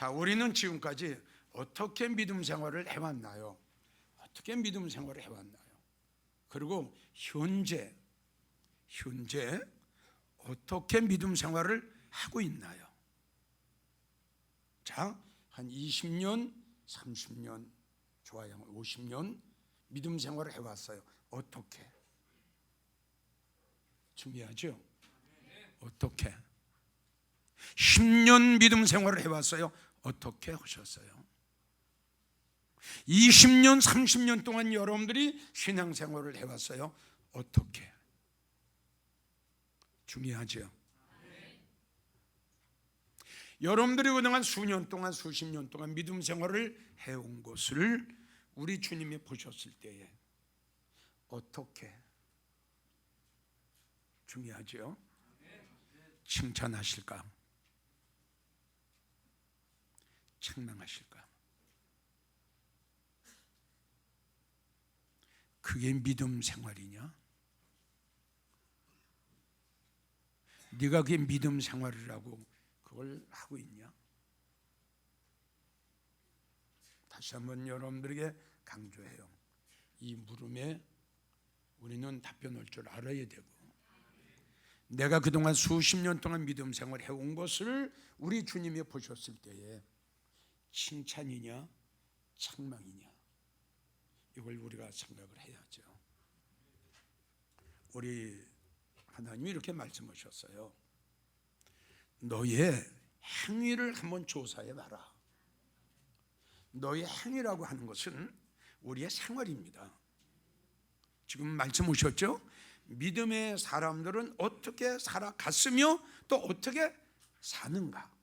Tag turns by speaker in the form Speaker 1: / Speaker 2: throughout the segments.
Speaker 1: 자, 우리는 지금까지 어떻게 믿음 생활을 해왔나요? 어떻게 믿음 생활을 해왔나요? 그리고 현재 현재 어떻게 믿음 생활을 하고 있나요? 자, 한 20년, 30년, 좋아요. 50년 믿음 생활을 해왔어요. 어떻게? 중요하죠? 어떻게? 10년 믿음 생활을 해왔어요. 어떻게 하셨어요? 20년, 30년 동안 여러분들이 신앙 생활을 해왔어요. 어떻게? 중요하죠. 여러분들이 그동안 수년 동안, 수십 년 동안 믿음 생활을 해온 것을 우리 주님이 보셨을 때에 어떻게 중요하죠? 칭찬하실까? 책망하실까? 그게 믿음 생활이냐? 네가 그게 믿음 생활이라고 그걸 하고 있냐? 다시 한번 여러분들에게 강조해요. 이 물음에 우리는 답변할 줄 알아야 되고 내가 그동안 수십 년 동안 믿음 생활 해온 것을 우리 주님이 보셨을 때에 칭찬이냐 책망이냐 이걸 우리가 생각을 해야죠. 우리 하나님이 이렇게 말씀하셨어요. 너의 행위를 한번 조사해 봐라. 너의 행위라고 하는 것은 우리의 생활입니다. 지금 말씀 오셨죠? 믿음의 사람들은 어떻게 살아갔으며 또 어떻게 사는가?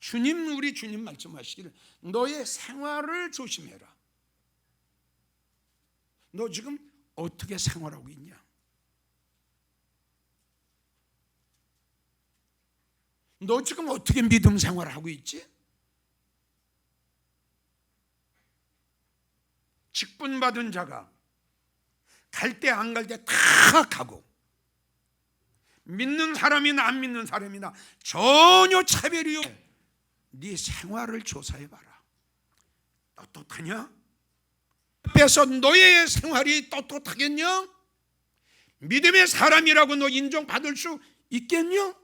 Speaker 1: 주님 우리 주님 말씀하시기를 너의 생활을 조심해라. 너 지금 어떻게 생활하고 있냐? 너 지금 어떻게 믿음 생활하고 있지? 직분 받은 자가 갈 때 안 갈 때 다 가고 믿는 사람이나 안 믿는 사람이나 전혀 차별이 없. 네 생활을 조사해 봐라. 떳떳하냐? 앞에서 너의 생활이 떳떳하겠냐? 믿음의 사람이라고 너 인정받을 수 있겠냐?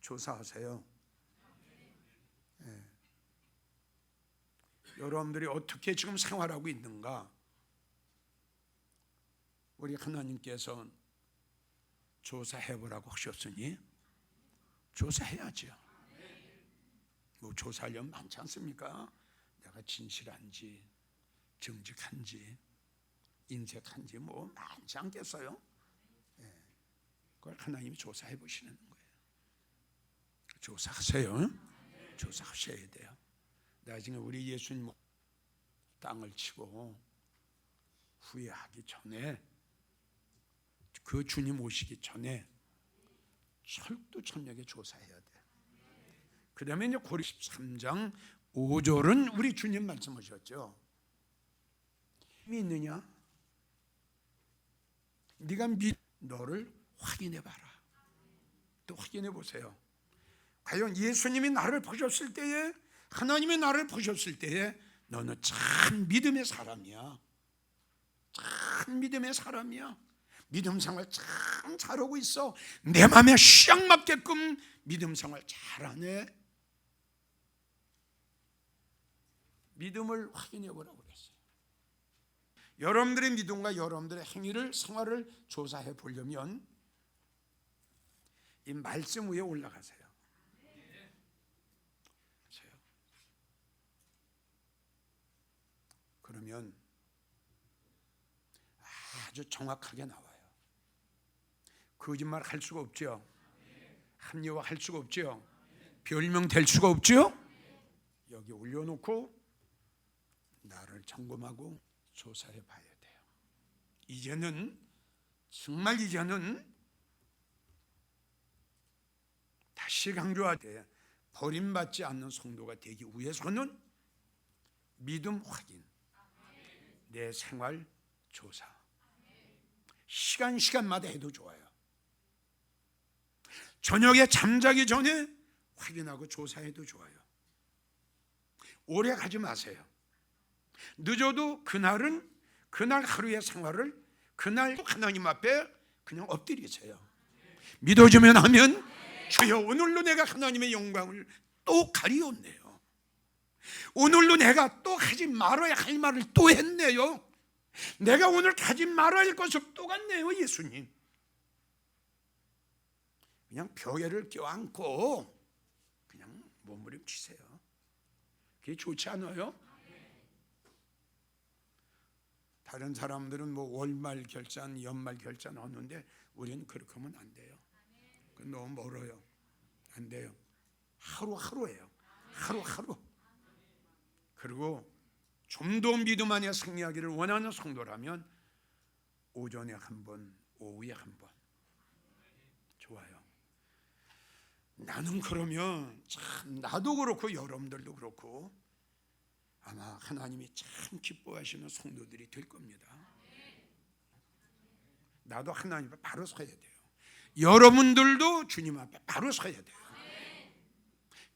Speaker 1: 조사하세요. 예. 여러분들이 어떻게 지금 생활하고 있는가? 우리 하나님께서 조사해 보라고 하셨으니 조사해야죠. 뭐 조사하려면 많지 않습니까? 내가 진실한지, 정직한지, 인색한지 뭐 많지 않겠어요? 예. 그걸 하나님이 조사해 보시는 거예요. 조사하세요. 조사하셔야 돼요. 나중에 우리 예수님 땅을 치고 후회하기 전에 그 주님 오시기 전에 철두철미하게 조사해야 돼. 그다음에 이제 고리 13장 5절은 우리 주님 말씀하셨죠. 있느냐? 네가 믿 너를 확인해 봐라. 또 확인해 보세요. 과연 예수님이 나를 보셨을 때에 하나님이 나를 보셨을 때에 너는 참 믿음의 사람이야. 참 믿음의 사람이야. 믿음 생활 참 잘하고 있어. 내 마음에 시약 맞게끔 믿음 생활 잘하네. 믿음을 확인해 보라고 그랬어요. 여러분들의 믿음과 여러분들의 행위를 생활을 조사해 보려면 이 말씀 위에 올라가세요. 그러면 아주 정확하게 나와요. 거짓말 할 수가 없죠. 합리화 할 수가 없죠. 별명 될 수가 없죠. 여기 올려놓고 나를 점검하고 조사해 봐야 돼요. 이제는 정말 이제는 다시 강조하되 버림받지 않는 성도가 되기 위해서는 믿음 확인, 내 생활 조사, 시간 시간마다 해도 좋아요. 저녁에 잠자기 전에 확인하고 조사해도 좋아요. 오래 가지 마세요. 늦어도 그날은 그날 하루의 생활을 그날 하나님 앞에 그냥 엎드리세요. 믿어주면 하면 주여 오늘로 내가 하나님의 영광을 또 가리었네요. 오늘로 내가 또 하지 말아야 할 말을 또 했네요. 내가 오늘 가지 말아야 할 것을 또 갔네요, 예수님. 그냥 벽에를 껴안고 그냥 몸부림치세요. 그게 좋지 않아요? 다른 사람들은 뭐 월말 결산, 연말 결산 하는데 우리는 그렇게 하면 안 돼요. 그건 너무 멀어요. 안 돼요. 하루하루예요. 하루하루. 그리고 좀 더 믿음 안에 승리하기를 원하는 성도라면 오전에 한 번, 오후에 한 번. 좋아요. 나는 그러면 참 나도 그렇고 여러분들도 그렇고 아마 하나님이 참 기뻐하시는 성도들이 될 겁니다. 나도 하나님 앞에 바로 서야 돼요. 여러분들도 주님 앞에 바로 서야 돼요.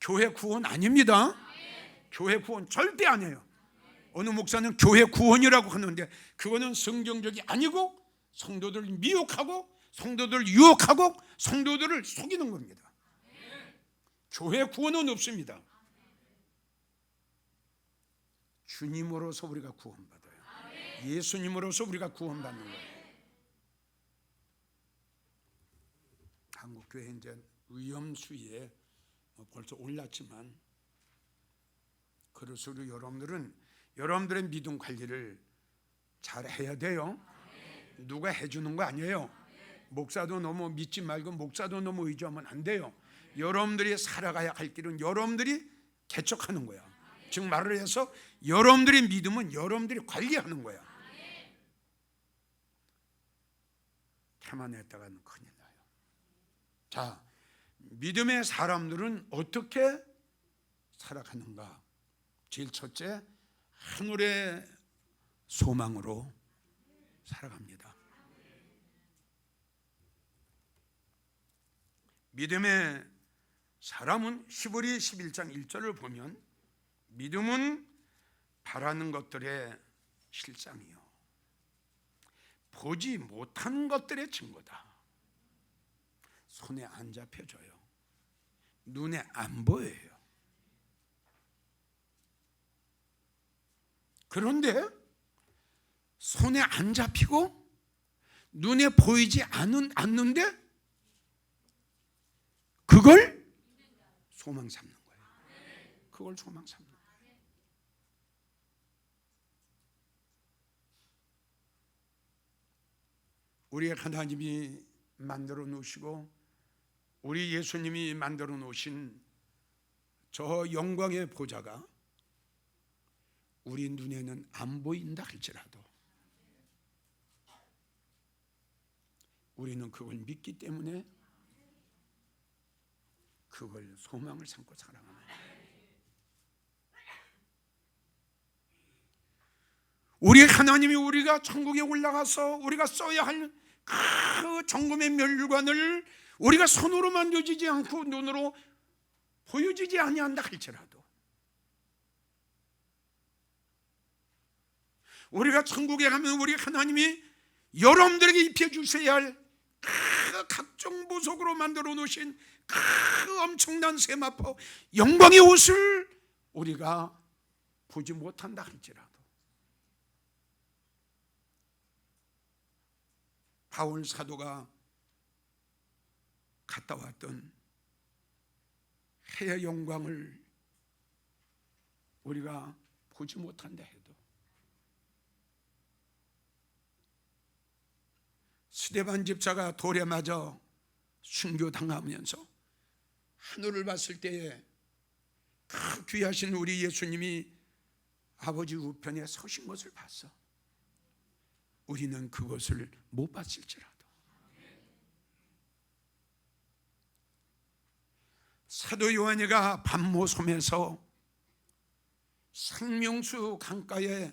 Speaker 1: 교회 구원 아닙니다. 교회 구원 절대 아니에요. 어느 목사는 교회 구원이라고 하는데 그거는 성경적이 아니고 성도들 미혹하고 성도들 유혹하고 성도들을 속이는 겁니다. 교회 구원은 없습니다. 주님으로서 우리가 구원받아요. 예수님으로서 우리가 구원받는 거예요. 한국 교회 이제 위험 수위에 벌써 올랐지만 그럴수록 여러분들은 여러분들의 믿음 관리를 잘 해야 돼요. 누가 해주는 거 아니에요. 목사도 너무 믿지 말고 목사도 너무 의지하면 안 돼요. 여러분들이 살아가야 할 길은 여러분들이 개척하는 거야. 즉 말을 해서 여러분들의 믿음은 여러분들이 관리하는 거야. 태만했다가는 큰일 나요. 자, 믿음의 사람들은 어떻게 살아가는가? 제일 첫째, 하늘의 소망으로 살아갑니다. 믿음의 사람은 히브리 11장 1절을 보면 믿음은 바라는 것들의 실상이요. 보지 못한 것들의 증거다. 손에 안 잡혀져요. 눈에 안 보여요. 그런데 손에 안 잡히고 눈에 보이지 않은, 않는데 그걸 소망 삼는 거예요. 그걸 소망 삼는 거예요. 우리 하나님이 만들어 놓으시고 우리 예수님이 만들어 놓으신 저 영광의 보좌가 우리 눈에는 안 보인다 할지라도 우리는 그걸 믿기 때문에 그걸 소망을 삼고 살아가는 우리 하나님이 우리가 천국에 올라가서 우리가 써야 할 그 정금의 멸관을 우리가 손으로 만져지지 않고 눈으로 보여지지 아니한다 할지라도 우리가 천국에 가면 우리 하나님이 여러분들에게 입혀 주셔야 할 그 각종 보석으로 만들어 놓으신 그 엄청난 세마포 영광의 옷을 우리가 보지 못한다 할지라도. 바울 사도가 갔다 왔던 해의 영광을 우리가 보지 못한다 해도 스데반 집사가 돌에 맞아 순교당하면서 하늘을 봤을 때에 그 귀하신 우리 예수님이 아버지 우편에 서신 것을 봤어. 우리는 그것을 못 봤을지라도 사도 요한이가 밤모섬에서 생명수 강가에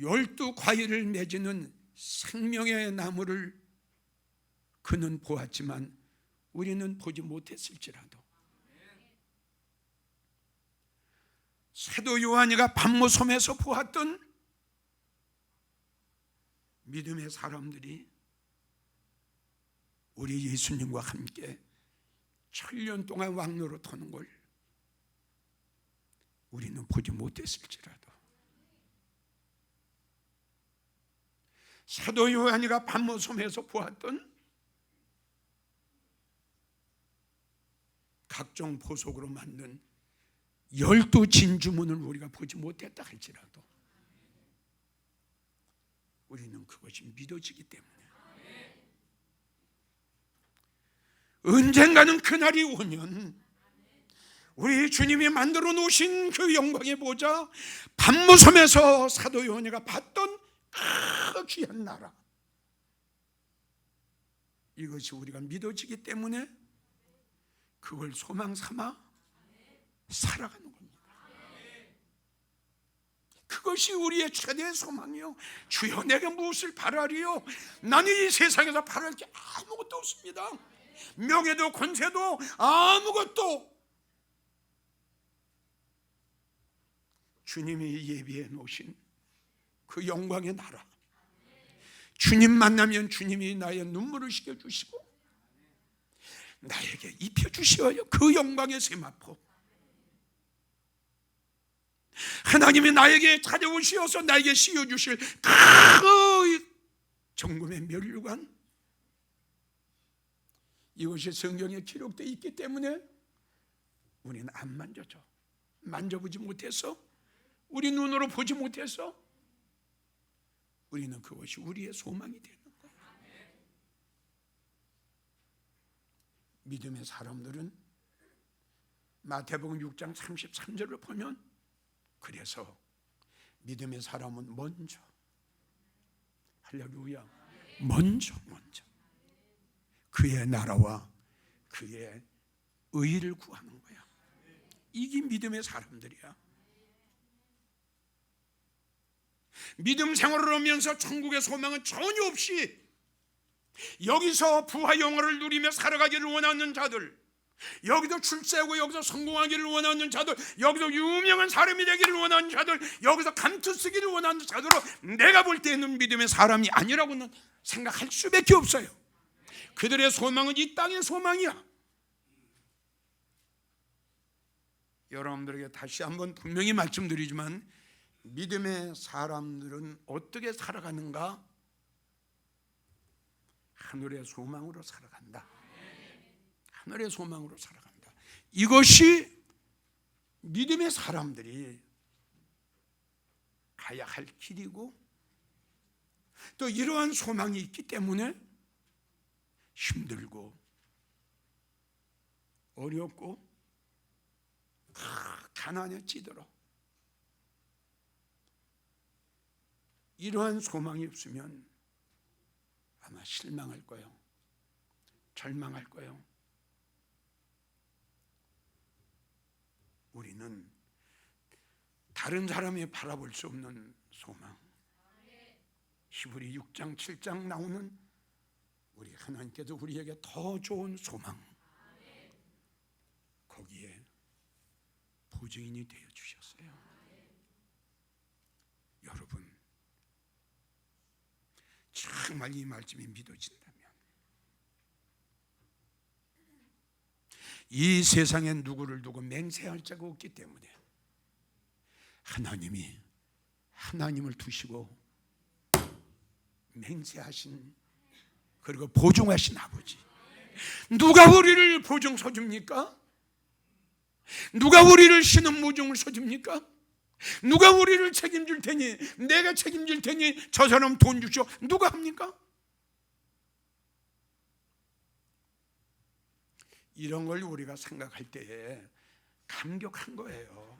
Speaker 1: 열두 과일을 맺는 생명의 나무를 그는 보았지만 우리는 보지 못했을지라도. 사도 요한이가 밤모섬에서 보았던 믿음의 사람들이 우리 예수님과 함께 천년 동안 왕노로 터는 걸 우리는 보지 못했을지라도. 사도 요한이가 밤모섬에서 보았던 각종 보석으로 만든 열두 진주문을 우리가 보지 못했다 할지라도 우리는 그것이 믿어지기 때문에. 언젠가는 그날이 오면 우리 주님이 만들어 놓으신 그 영광의 보좌 밤무섬에서 사도 요한이가 봤던 그 귀한 나라. 이것이 우리가 믿어지기 때문에 그걸 소망 삼아 살아가는 겁니다. 그것이 우리의 최대의 소망이요. 주여 내가 무엇을 바라리요? 나는 이 세상에서 바랄 게 아무것도 없습니다. 명예도 권세도 아무것도 주님이 예비해 놓으신 그 영광의 나라. 주님 만나면 주님이 나의 눈물을 식혀 주시고 나에게 입혀 주시어요. 그 영광의 세마포. 하나님이 나에게 찾아오시어서 나에게 씌워 주실 그 정금의 멸류관 이것이 성경에 기록되어 있기 때문에 우리는 안 만져져. 만져보지 못해서 우리 눈으로 보지 못해서 우리는 그것이 우리의 소망이 되는 거예요. 믿음의 사람들은 마태복음 6장 33절을 보면 그래서 믿음의 사람은 먼저 할렐루야 먼저 먼저 그의 나라와 그의 의를 구하는 거야. 이게 믿음의 사람들이야. 믿음 생활을 하면서 천국의 소망은 전혀 없이 여기서 부하 영화를 누리며 살아가기를 원하는 자들 여기도 출세하고 여기서 성공하기를 원하는 자들 여기서 유명한 사람이 되기를 원하는 자들 여기서 감투 쓰기를 원하는 자들로 내가 볼 때는 믿음의 사람이 아니라고는 생각할 수밖에 없어요 그들의 소망은 이 땅의 소망이야 여러분들에게 다시 한번 분명히 말씀드리지만 믿음의 사람들은 어떻게 살아가는가? 하늘의 소망으로 살아간다. 하늘의 소망으로 살아간다. 이것이 믿음의 사람들이 가야 할 길이고 또 이러한 소망이 있기 때문에 힘들고 어렵고 가난에 찌들어 이러한 소망이 없으면 아마 실망할 거예요. 절망할 거예요. 우리는 다른 사람이 바라볼 수 없는 소망. 히브리 6장 7장 나오는 우리 하나님께서 우리에게 더 좋은 소망. 거기에 보증인이 되어 주셨어요. 여러분 정말 이 말씀이 믿어진다면 이 세상에 누구를 두고 맹세할 자가 없기 때문에 하나님이 하나님을 두시고 맹세하신 그리고 보증하신 아버지 누가 우리를 보증 서줍니까? 누가 우리를 신은 무중을 서줍니까? 누가 우리를 책임질 테니 내가 책임질 테니 저 사람 돈 주시오 누가 합니까? 이런 걸 우리가 생각할 때에 감격한 거예요.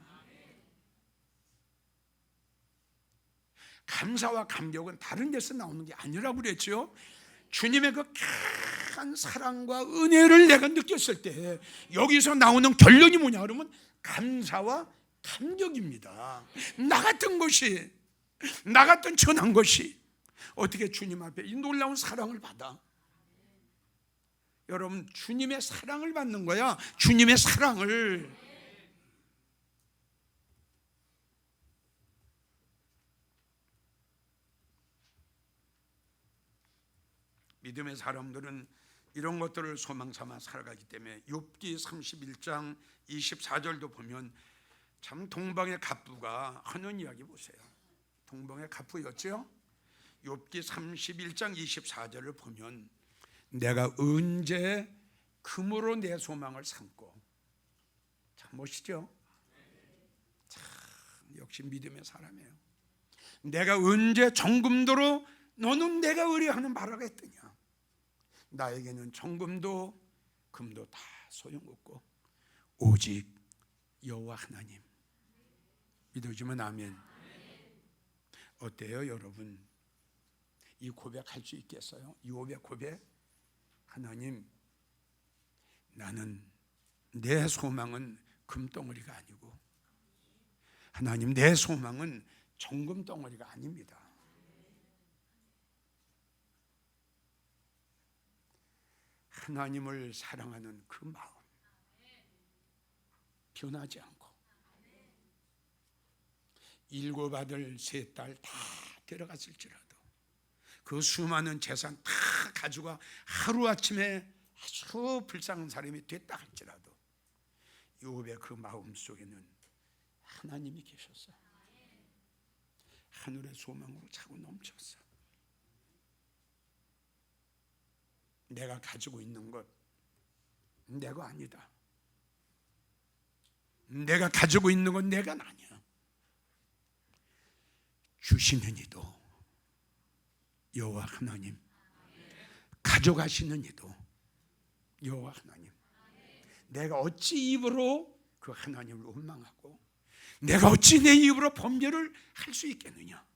Speaker 1: 감사와 감격은 다른 데서 나오는 게 아니라고 그랬죠. 주님의 그 큰 사랑과 은혜를 내가 느꼈을 때 여기서 나오는 결론이 뭐냐 그러면 감사와 감격입니다. 나 같은 것이 나 같은 천한 것이 어떻게 주님 앞에 이 놀라운 사랑을 받아 여러분 주님의 사랑을 받는 거야. 주님의 사랑을. 믿음의 사람들은 이런 것들을 소망 삼아 살아가기 때문에 욥기 31장 24절도 보면 참 동방의 갑부가 하는 이야기 보세요. 동방의 갑부였죠. 욥기 31장 24절을 보면 내가 언제 금으로 내 소망을 삼고 참 멋있죠. 참 역시 믿음의 사람이에요. 내가 언제 정금도로 너는 내가 의뢰하는 바라가 했더냐. 나에게는 정금도 금도 다 소용없고 오직 여호와 하나님 믿어주면 아멘. 어때요, 여러분? 이 고백할 수 있겠어요? 욥의 고백? 하나님, 나는 내 소망은 금덩어리가 아니고 하나님 내 소망은 정금 덩어리가 아닙니다. 하나님을 사랑하는 그 마음 변하지 않고 일곱 아들 세 딸 다 데려갔을지라도 그 수많은 재산 다 가지고 하루아침에 아주 불쌍한 사람이 됐다 할지라도 요업의 그 마음 속에는 하나님이 계셨어. 하늘의 소망으로 차고 넘쳤어. 내가 가지고 있는 것 내가 아니다. 내가 가지고 있는 건 내가 아니야 주시는 이도 여호와 하나님 가져가시는 이도 여호와 하나님. 내가 어찌 입으로 그 하나님을 원망하고 내가 어찌 내 입으로 범죄를 할 수 있겠느냐?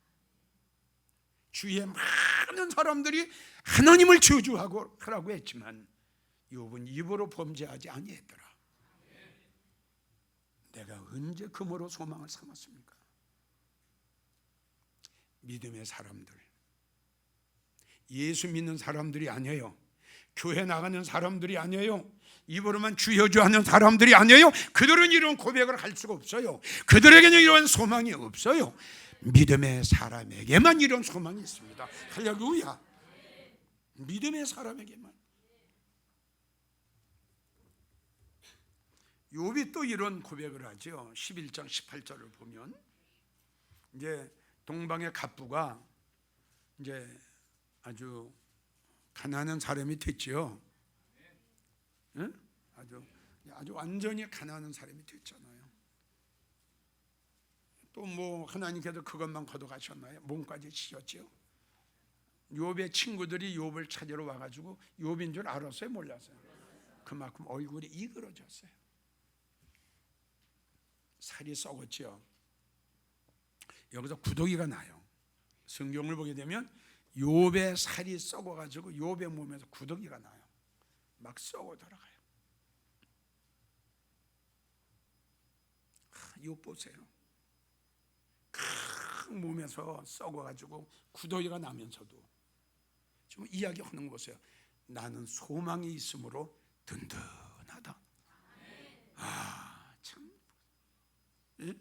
Speaker 1: 주위에 많은 사람들이 하나님을 저주하고 하라고 했지만 욥은 입으로 범죄하지 아니했더라. 내가 언제 금으로 소망을 삼았습니까? 믿음의 사람들 예수 믿는 사람들이 아니에요. 교회 나가는 사람들이 아니에요. 입으로만 주여 주 하는 사람들이 아니에요. 그들은 이런 고백을 할 수가 없어요. 그들에게는 이런 소망이 없어요. 믿음의 사람에게만 이런 소망이 있습니다. 할렐루야. 믿음의 사람에게만. 욥이 또 이런 고백을 하죠. 11장 18절을 보면 이제 동방의 갑부가 이제 아주 가난한 사람이 됐지요. 응? 아주 아주 완전히 가난한 사람이 됐잖아요. 또 뭐 하나님께서 그것만 거둬가셨나요? 몸까지 치셨죠. 욥의 친구들이 욥을 찾으러 와가지고 욥인 줄 알았어요, 몰랐어요. 그만큼 얼굴이 이그러졌어요. 살이 썩었죠. 여기서 구더기가 나요. 성경을 보게 되면 욥의 살이 썩어 가지고 욥의 몸에서 구더기가 나요. 막 썩어 들어가요. 욥 보세요. 큰 몸에서 썩어 가지고 구더기가 나면서도 지금 이야기하는 거 보세요. 나는 소망이 있으므로 든든하다. 아 참. 예?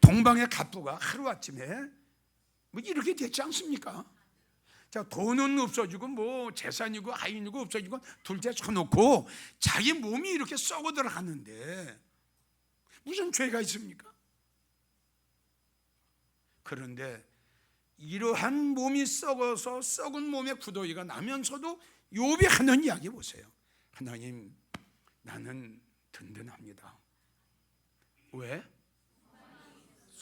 Speaker 1: 동방의 갑부가 하루아침에 뭐 이렇게 됐지 않습니까? 자, 돈은 없어지고 뭐 재산이고 아인이고 없어지고 둘째 쳐놓고 자기 몸이 이렇게 썩어 들어가는데 무슨 죄가 있습니까? 그런데 이러한 몸이 썩어서 썩은 몸에 구더기가 나면서도 욥이 하는 이야기 보세요. 하나님, 나는 든든합니다. 왜?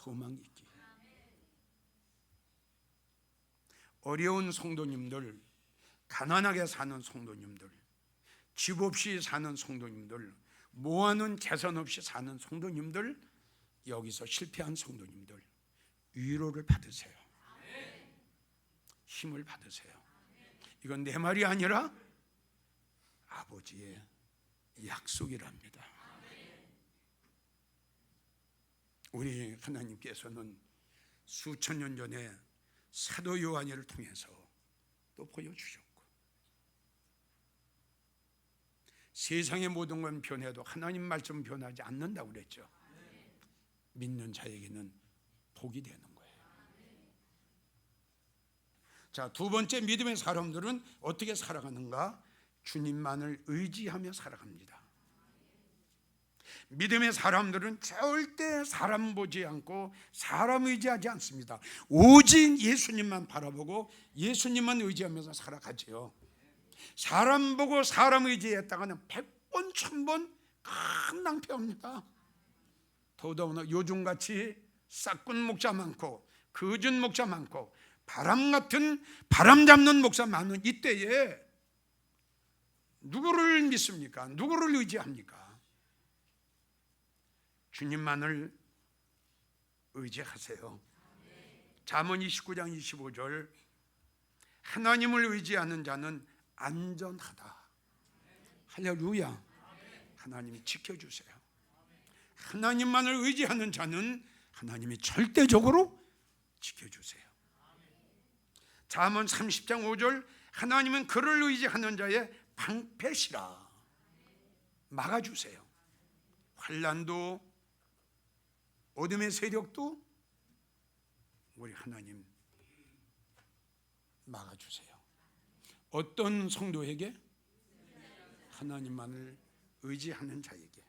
Speaker 1: 소망이 있기. 어려운 성도님들, 가난하게 사는 성도님들, 집 없이 사는 성도님들, 모아놓은 재산 없이 사는 성도님들, 여기서 실패한 성도님들, 위로를 받으세요. 힘을 받으세요. 이건 내 말이 아니라 아버지의 약속이랍니다. 우리 하나님께서는 수천 년 전에 사도 요한이를 통해서 또 보여주셨고 세상의 모든 건 변해도 하나님 말씀 변하지 않는다고 그랬죠. 믿는 자에게는 복이 되는 거예요. 자, 두 번째 믿음의 사람들은 어떻게 살아가는가? 주님만을 의지하며 살아갑니다. 믿음의 사람들은 절대 사람 보지 않고 사람 의지하지 않습니다. 오직 예수님만 바라보고 예수님만 의지하면서 살아가지요. 사람 보고 사람 의지했다가는 백번 천번 큰 낭패입니다. 더더구나 요즘같이 싹군 목자 많고 거짓 목자 많고 바람 같은 바람 잡는 목사 많은 이때에 누구를 믿습니까? 누구를 의지합니까? 주님만을 의지하세요. 잠언 29장 25절 하나님을 의지하는 자는 안전하다. 할렐루야. 하나님이 지켜주세요. 하나님만을 의지하는 자는 하나님이 절대적으로 지켜주세요. 잠언 30장 5절 하나님은 그를 의지하는 자의 방패시라 막아주세요. 환란도 어둠의 세력도 우리 하나님 막아주세요. 어떤 성도에게 하나님만을 의지하는 자에게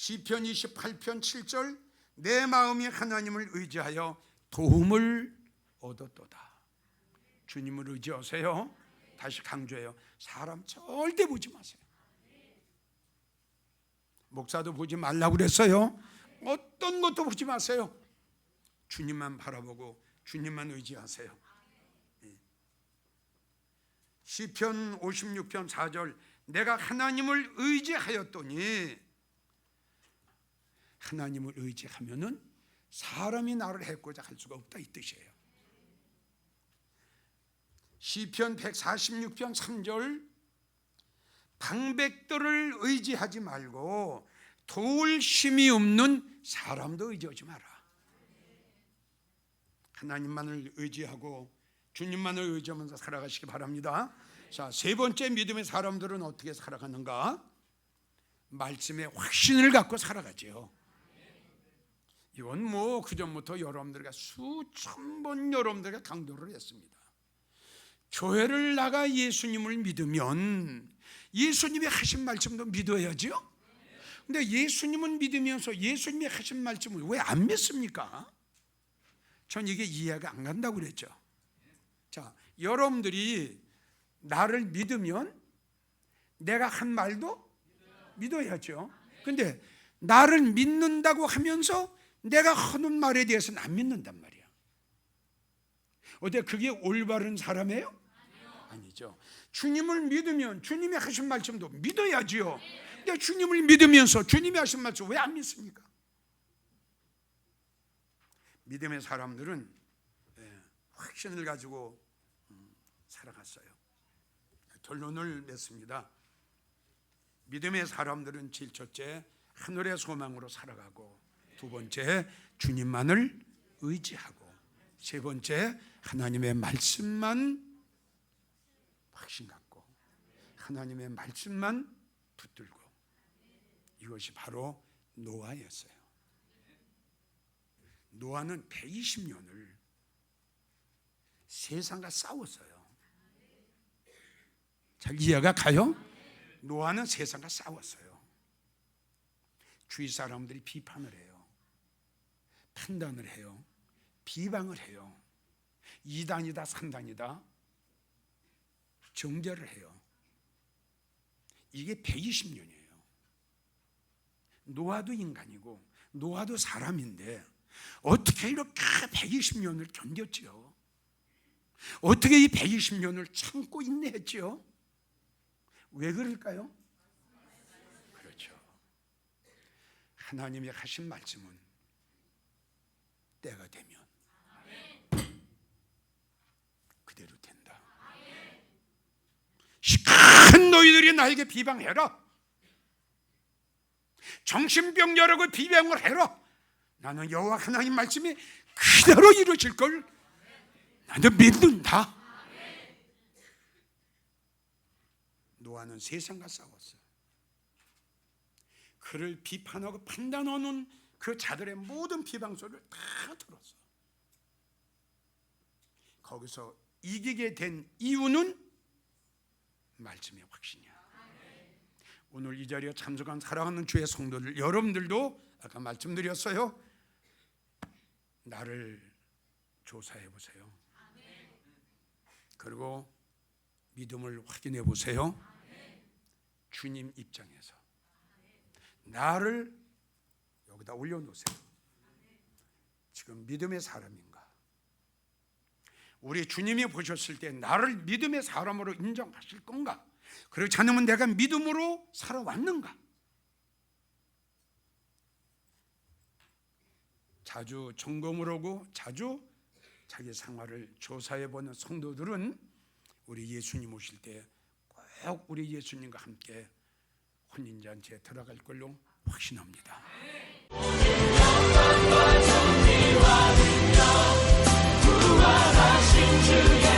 Speaker 1: 시편 28편 7절 내 마음이 하나님을 의지하여 도움을 얻었도다. 주님을 의지하세요. 다시 강조해요. 사람 절대 보지 마세요. 목사도 보지 말라고 그랬어요. 어떤 것도 보지 마세요. 주님만 바라보고 주님만 의지하세요. 예. 시편 56편 4절 내가 하나님을 의지하였더니 하나님을 의지하면은 사람이 나를 해코자 할 수가 없다 이 뜻이에요. 시편 146편 3절 방백들을 의지하지 말고 도울 힘이 없는 사람도 의지하지 마라. 하나님만을 의지하고 주님만을 의지하면서 살아가시기 바랍니다. 자, 세 번째 믿음의 사람들은 어떻게 살아가는가? 말씀에 확신을 갖고 살아가지요. 이건 뭐 그전부터 여러분들과 수천 번 여러분들과 강조를 했습니다. 교회를 나가 예수님을 믿으면 예수님이 하신 말씀도 믿어야죠. 근데 예수님은 믿으면서 예수님이 하신 말씀을 왜 안 믿습니까? 전 이게 이해가 안 간다고 그랬죠. 자, 여러분들이 나를 믿으면 내가 한 말도 믿어야죠. 근데 나를 믿는다고 하면서 내가 하는 말에 대해서는 안 믿는단 말이야. 어때 그게 올바른 사람이에요? 아니죠. 주님을 믿으면 주님이 하신 말씀도 믿어야지요. 주님을 믿으면서 주님이 하신 말씀 왜 안 믿습니까? 믿음의 사람들은 예, 확신을 가지고 음, 살아갔어요. 결론을 냈습니다. 믿음의 사람들은 제일 첫째 하늘의 소망으로 살아가고 두 번째 주님만을 의지하고 세 번째 하나님의 말씀만 확신 갖고 하나님의 말씀만 붙들고 이것이 바로 노아였어요. 노아는 120년을 세상과 싸웠어요. 잘 이해가 가요? 노아는 세상과 싸웠어요. 주위 사람들이 비판을 해요. 판단을 해요. 비방을 해요. 2단이다, 3단이다. 정죄를 해요. 이게 120년이에요. 노아도 인간이고 노아도 사람인데 어떻게 이렇게 120년을 견뎠지요? 어떻게 이 120년을 참고 인내했지요? 왜 그럴까요? 그렇죠. 하나님이 하신 말씀은 때가 되면 그대로 된다. 시큰 너희들이 나에게 비방해라. 정신병자라고 비방을 해라. 나는 여호와 하나님 말씀이 그대로 이루어질 걸 나는 믿는다. 노아는 세상과 싸웠어요. 그를 비판하고 판단하는 그 자들의 모든 비방 소리를 다 들었어. 거기서 이기게 된 이유는 말씀의 확신이야. 오늘 이 자리에 참석한 사랑하는 주의 성도들 여러분들도 아까 말씀드렸어요. 나를 조사해 보세요. 그리고 믿음을 확인해 보세요. 주님 입장에서 나를 여기다 올려놓으세요. 지금 믿음의 사람인가? 우리 주님이 보셨을 때 나를 믿음의 사람으로 인정하실 건가? 그렇지 않으면 내가 믿음으로 살아왔는가? 자주 점검을 하고 자주 자기 생활을 조사해 보는 성도들은 우리 예수님 오실 때 꼭 우리 예수님과 함께 혼인잔치에 들어갈 걸로 확신합니다.
Speaker 2: 주